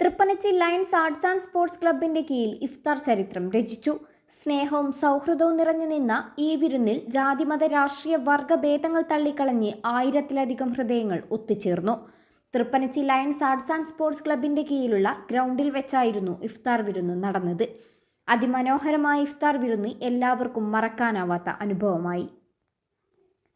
Thrippanachi lions arts and sports ക്ലബിന്റെ കീഴിൽ ഇഫ്താർ ചരിത്രം രചിച്ചു. സ്നേഹവും സൗഹൃദവും നിറഞ്ഞു നിന്ന ഈ വിരുന്നിൽ ജാതിമത രാഷ്ട്രീയ വർഗഭേദങ്ങൾ തള്ളിക്കളഞ്ഞ് ആയിരത്തിലധികം ഹൃദയങ്ങൾ ഒത്തുചേർന്നു. Thrippanachi lions arts and sports ക്ലബിന്റെ കീഴിലുള്ള ഗ്രൗണ്ടിൽ വെച്ചായിരുന്നു ഇഫ്താർ വിരുന്ന് നടന്നത്. അതിമനോഹരമായ ഇഫ്താർ വിരുന്ന് എല്ലാവർക്കും മറക്കാനാവാത്ത അനുഭവമായി.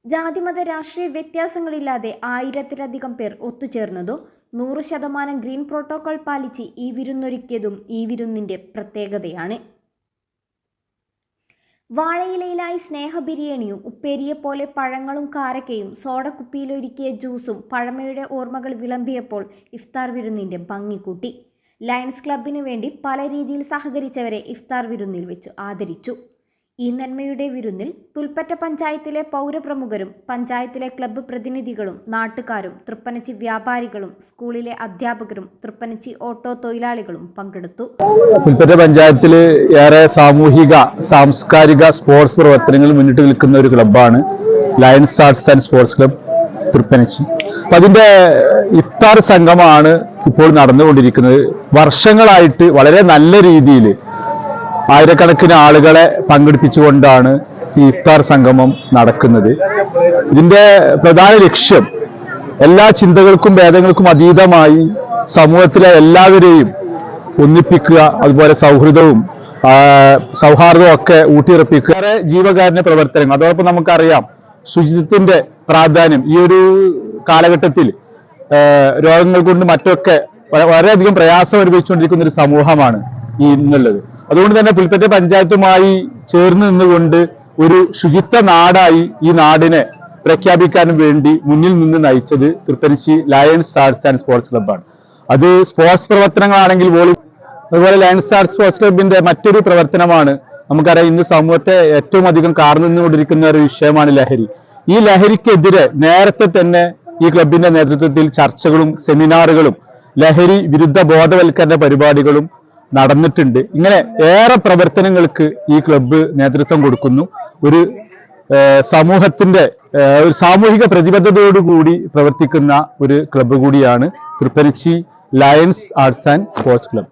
ജാതിമത രാഷ്ട്രീയ വ്യത്യാസങ്ങളില്ലാതെ ആയിരത്തിലധികം പേർ ഒത്തുചേർന്നതും നൂറ് ശതമാനം ഗ്രീൻ പ്രോട്ടോകോൾ പാലിച്ച് ഈ വിരുന്നൊരുക്കിയതും ഈ വിരുന്നിന്റെ പ്രത്യേകതയാണ്. വാഴയിലയിലായി സ്നേഹ ബിരിയാണിയും ഉപ്പേരിയെ പോലെ പഴങ്ങളും കാരക്കയും സോഡക്കുപ്പിയിലൊരുക്കിയ ജ്യൂസും പഴമയുടെ ഓർമ്മകൾ വിളമ്പിയപ്പോൾ ഇഫ്താർ വിരുന്നിന്റെ ഭംഗി കൂട്ടി. ലയൺസ് ക്ലബിനു വേണ്ടി പല രീതിയിൽ സഹകരിച്ചവരെ ഇഫ്താർ വിരുന്നിൽ വെച്ച് ആദരിച്ചു. ഈ നന്മയുടെ വിരുന്നിൽ പുൽപ്പറ്റ പഞ്ചായത്തിലെ പൗരപ്രമുഖരും പഞ്ചായത്തിലെ ക്ലബ്ബ് പ്രതിനിധികളും നാട്ടുകാരും തൃപ്പനച്ചി വ്യാപാരികളും സ്കൂളിലെ അധ്യാപകരും തൃപ്പനച്ചി ഓട്ടോ തൊഴിലാളികളും പങ്കെടുത്തു. പുൽപ്പറ്റ പഞ്ചായത്തിൽ ഏറെ സാമൂഹിക സാംസ്കാരിക സ്പോർട്സ് പ്രവർത്തനങ്ങൾ മുന്നിട്ട് നിൽക്കുന്ന ഒരു ക്ലബ്ബാണ് lions arts and sports club Thrippanachi. അപ്പൊ അതിന്റെ ഇഫ്താർ സംഘമാണ് ഇപ്പോൾ നടന്നുകൊണ്ടിരിക്കുന്നത്. വർഷങ്ങളായിട്ട് വളരെ നല്ല രീതിയിൽ ആയിരക്കണക്കിന് ആളുകളെ പങ്കെടുപ്പിച്ചുകൊണ്ടാണ് ഈ ഇഫ്താർ സംഗമം നടക്കുന്നത്. ഇതിന്റെ പ്രധാന ലക്ഷ്യം എല്ലാ ചിന്തകൾക്കും ഭേദങ്ങൾക്കും അതീതമായി സമൂഹത്തിലെ എല്ലാവരെയും ഒന്നിപ്പിക്കുക അതുപോലെ സൗഹൃദവും സൗഹാർദ്ദവും ഒക്കെ ഊട്ടിയുറപ്പിക്കുക. ജീവകാരുണ്യ പ്രവർത്തനങ്ങൾ. അതോടൊപ്പം നമുക്കറിയാം ശുചിത്വത്തിന്റെ പ്രാധാന്യം. ഈ ഒരു കാലഘട്ടത്തിൽ രോഗങ്ങൾ കൊണ്ട് മറ്റൊക്കെ വളരെയധികം പ്രയാസം അനുഭവിച്ചുകൊണ്ടിരിക്കുന്ന ഒരു സമൂഹമാണ് ഈ ഇന്നുള്ളത്. അതുകൊണ്ട് തന്നെ പുൽപ്പറ്റ പഞ്ചായത്തുമായി ചേർന്ന് നിന്നുകൊണ്ട് ഒരു ശുചിത്വ നാടായി ഈ നാടിനെ പ്രഖ്യാപിക്കാൻ വേണ്ടി മുന്നിൽ നിന്ന് നയിച്ചത് Thrippanachi lions arts and sports ക്ലബ്ബാണ് അത് സ്പോർട്സ് പ്രവർത്തനങ്ങളാണെങ്കിൽ പോലും അതുപോലെ ലയൺസ് ആർട്സ് സ്പോർട്സ് ക്ലബിന്റെ മറ്റൊരു പ്രവർത്തനമാണ് നമുക്കറിയാം ഇന്ന് സമൂഹത്തെ ഏറ്റവും അധികം കാർന്നു നിന്നുകൊണ്ടിരിക്കുന്ന ഒരു വിഷയമാണ് ലഹരി. ഈ ലഹരിക്കെതിരെ നേരത്തെ തന്നെ ഈ ക്ലബിന്റെ നേതൃത്വത്തിൽ ചർച്ചകളും സെമിനാറുകളും ലഹരി വിരുദ്ധ ബോധവൽക്കരണ പരിപാടികളും നടന്നിട്ടുണ്ട്. ഇങ്ങനെ ഏറെ പ്രവർത്തനങ്ങൾക്ക് ഈ ക്ലബ്ബ് നേതൃത്വം കൊടുക്കുന്നു. ഒരു സമൂഹത്തിന്റെ ഒരു സാമൂഹിക പ്രതിബദ്ധതയോടുകൂടി പ്രവർത്തിക്കുന്ന ഒരു ക്ലബ്ബ് കൂടിയാണ് Thrippanachi lions arts and sports club